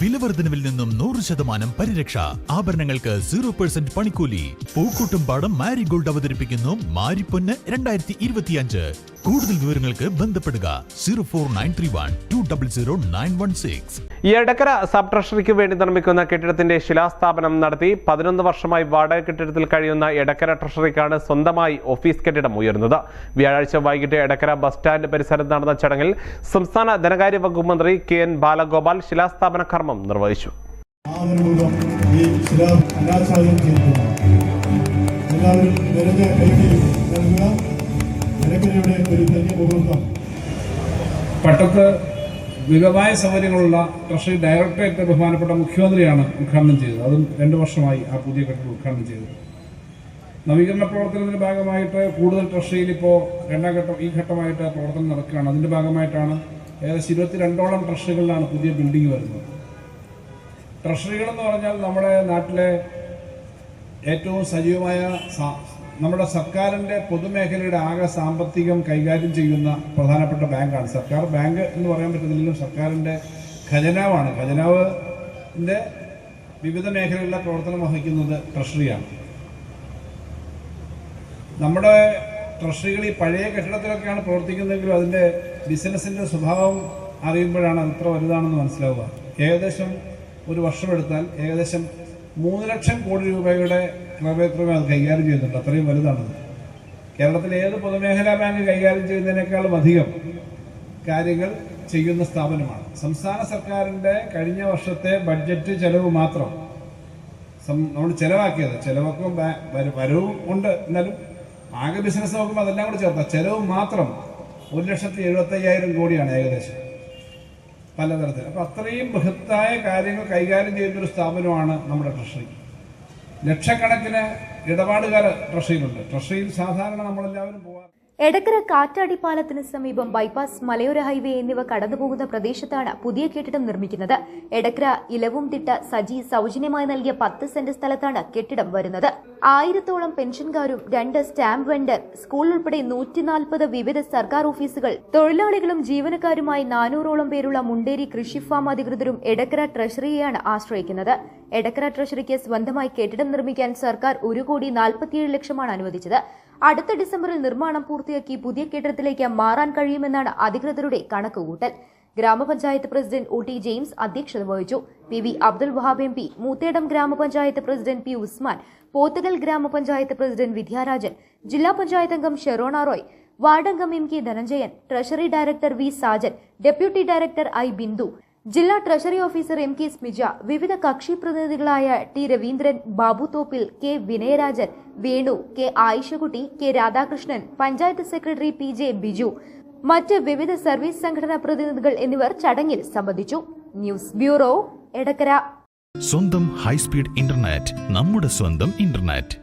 വിലവർദ്ധനവിൽ നിന്നും നൂറ് ശതമാനം പരിരക്ഷ. ആഭരണങ്ങൾക്ക് സീറോ പെർസെന്റ് പണിക്കൂലി. പൂക്കൂട്ടുംപാടം മാരിഗോൾഡ് അവതരിപ്പിക്കുന്നു മാരിപ്പൊന്ന് രണ്ടായിരത്തി ഇരുപത്തിയഞ്ച് കൂടുതൽ വിവരങ്ങൾക്ക് ബന്ധപ്പെടുക. Zero four nine three one two double zero nine one six. Edakkara sub ട്രഷറിക്ക് വേണ്ടി നിർമ്മിക്കുന്ന കെട്ടിടത്തിന്റെ ശിലാസ്ഥാപനം നടത്തി പതിനൊന്ന് വർഷമായി വാടക കെട്ടിടത്തിൽ കഴിയുന്ന എടക്കര ട്രഷറിക്കാണ് സ്വന്തമായി ഓഫീസ് കെട്ടിടം ഉയർന്നത്. വ്യാഴാഴ്ച വൈകിട്ട് എടക്കര ബസ് സ്റ്റാൻഡ് പരിസരത്ത് നടന്ന ചടങ്ങിൽ സംസ്ഥാന ധനകാര്യ വകുപ്പ് മന്ത്രി കെ എൻ ബാലഗോപാൽ ശിലാസ്ഥാപന കർമ്മം നിർവഹിച്ചു. പട്ടത്ത് വികമായ സൗകര്യങ്ങളുള്ള ട്രഷറി ഡയറക്ടറേറ്റ് ബഹുമാനപ്പെട്ട മുഖ്യമന്ത്രിയാണ് ഉദ്ഘാടനം ചെയ്തത്. അതും രണ്ട് വർഷമായി ആ പുതിയ കെട്ടിടം ഉദ്ഘാടനം ചെയ്തത്. നവീകരണ പ്രവർത്തനത്തിന്റെ ഭാഗമായിട്ട് കൂടുതൽ ട്രഷറിയിൽ ഇപ്പോൾ രണ്ടാം ഘട്ടം ഈ ഘട്ടമായിട്ട് പ്രവർത്തനം നടക്കുകയാണ്. അതിന്റെ ഭാഗമായിട്ടാണ് ഏകദേശം ഇരുപത്തിരണ്ടോളം ട്രഷറികളിലാണ് പുതിയ ബിൽഡിംഗ് വരുന്നത്. ട്രഷറികളെന്ന് പറഞ്ഞാൽ നമ്മുടെ നാട്ടിലെ ഏറ്റവും സജീവമായ നമ്മുടെ സർക്കാരിന്റെ പൊതുമേഖലയുടെ ആകെ സാമ്പത്തികം കൈകാര്യം ചെയ്യുന്ന പ്രധാനപ്പെട്ട ബാങ്കാണ്. സർക്കാർ ബാങ്ക് എന്ന് പറയാൻ പറ്റുന്നില്ലെങ്കിലും സർക്കാരിന്റെ ഖജനാവാണ്. ഖജനാവിന്റെ വിവിധ മേഖലകളിലെ പ്രവർത്തനം വഹിക്കുന്നത് ട്രഷറിയാണ്. നമ്മുടെ ട്രഷറികൾ ഈ പഴയ കെട്ടിടത്തിലൊക്കെയാണ് പ്രവർത്തിക്കുന്നതെങ്കിലും അതിന്റെ ബിസിനസ്സിന്റെ സ്വഭാവം അറിയുമ്പോഴാണ് അത് ഇത്ര വലുതാണെന്ന് മനസ്സിലാവുക. ഏകദേശം ഒരു വർഷമെടുത്താൽ ഏകദേശം മൂന്ന് ലക്ഷം കോടി രൂപയുടെ ക്രമേത്രമേ അത് കൈകാര്യം ചെയ്യുന്നുണ്ട്. അത്രയും വലുതാണത് കേരളത്തിലെ ഏത് പൊതുമേഖലാ ബാങ്ക് കൈകാര്യം ചെയ്യുന്നതിനേക്കാളും അധികം കാര്യങ്ങൾ ചെയ്യുന്ന സ്ഥാപനമാണ്. സംസ്ഥാന സർക്കാരിന്റെ കഴിഞ്ഞ വർഷത്തെ ബഡ്ജറ്റ് ചെലവ് മാത്രം നമ്മൾ ചെലവാക്കിയത്. ചെലവൊക്കെ വരവും ഉണ്ട് എന്നാലും ആകെ ബിസിനസ് നോക്കുമ്പോൾ അതെല്ലാം കൂടി ചേർത്താൽ ചെലവ് മാത്രം ഒരു ലക്ഷത്തി എഴുപത്തയ്യായിരം കോടിയാണ് ഏകദേശം പലതരത്തിൽ. അപ്പോൾ അത്രയും ബൃഹത്തായ കാര്യങ്ങൾ കൈകാര്യം ചെയ്യുന്നൊരു സ്ഥാപനമാണ് നമ്മുടെ ട്രഷറി ലക്ഷക്കണക്കിന് ഇടപാടുകാർ ട്രഷറിയിലുണ്ട്. ട്രഷറിയിൽ സാധാരണ നമ്മളെല്ലാവരും പോകാറ് എടക്കര കാറ്റാടി പാലത്തിന് സമീപം ബൈപ്പാസ് മലയോര ഹൈവേ എന്നിവ കടന്നുപോകുന്ന പ്രദേശത്താണ് പുതിയ കെട്ടിടം നിർമ്മിക്കുന്നത്. എടക്കര ഇലവും തിട്ട സജി സൗജന്യമായി നൽകിയ പത്ത് സെന്റ് സ്ഥലത്താണ് കെട്ടിടം വരുന്നത്. ആയിരത്തോളം പെൻഷൻകാരും രണ്ട് സ്റ്റാമ്പ് വെണ്ടർ സ്കൂൾ ഉൾപ്പെടെ നൂറ്റിനാൽപ്പത് വിവിധ സർക്കാർ ഓഫീസുകൾ തൊഴിലാളികളും ജീവനക്കാരുമായി നാനൂറോളം പേരുള്ള മുണ്ടേരി കൃഷി ഫാം അധികൃതരും എടക്കര ട്രഷറിയെയാണ് ആശ്രയിക്കുന്നത്. എടക്കര ട്രഷറിക്ക് സ്വന്തമായി കെട്ടിടം നിർമ്മിക്കാൻ സർക്കാർ ഒരു കോടി നാൽപ്പത്തിയേഴ് ലക്ഷമാണ് അനുവദിച്ചത്. അടുത്ത ഡിസംബറിൽ നിർമ്മാണം പൂർത്തിയാക്കി പുതിയ കെട്ടിടത്തിലേക്ക് മാറാൻ കഴിയുമെന്നാണ് അധികൃതരുടെ കണക്കുകൂട്ടൽ. ഗ്രാമപഞ്ചായത്ത് പ്രസിഡന്റ് ഒ ടി ജെയിംസ് അധ്യക്ഷത വഹിച്ചു. P V Abdul Wahab M P Moothedam ഗ്രാമപഞ്ചായത്ത് പ്രസിഡന്റ് പി ഉസ്മാൻ പോത്തുകൽ ഗ്രാമപഞ്ചായത്ത് പ്രസിഡന്റ് വിദ്യാരാജൻ ജില്ലാ പഞ്ചായത്ത് അംഗം Sherona Roy വാർഡംഗം M K Dhananjayan treasury director V Sajan deputy director I Bindu ജില്ലാ treasury officer M K Smija വിവിധ കക്ഷി പ്രതിനിധികളായ T Raveendran Babu Thoppil K Vinayarajan Venu K Ayishakutty K Radhakrishnan panchayat secretary P J Biju. മറ്റ് വിവിധ service സംഘടനാ പ്രതിനിധികൾ എന്നിവർ ചടങ്ങിൽ സംബന്ധിച്ചു. News bureau Edakkara. സ്വന്തം ഹൈസ്പീഡ് ഇന്റർനെറ്റ് നമ്മുടെ സ്വന്തം ഇന്റർനെറ്റ്.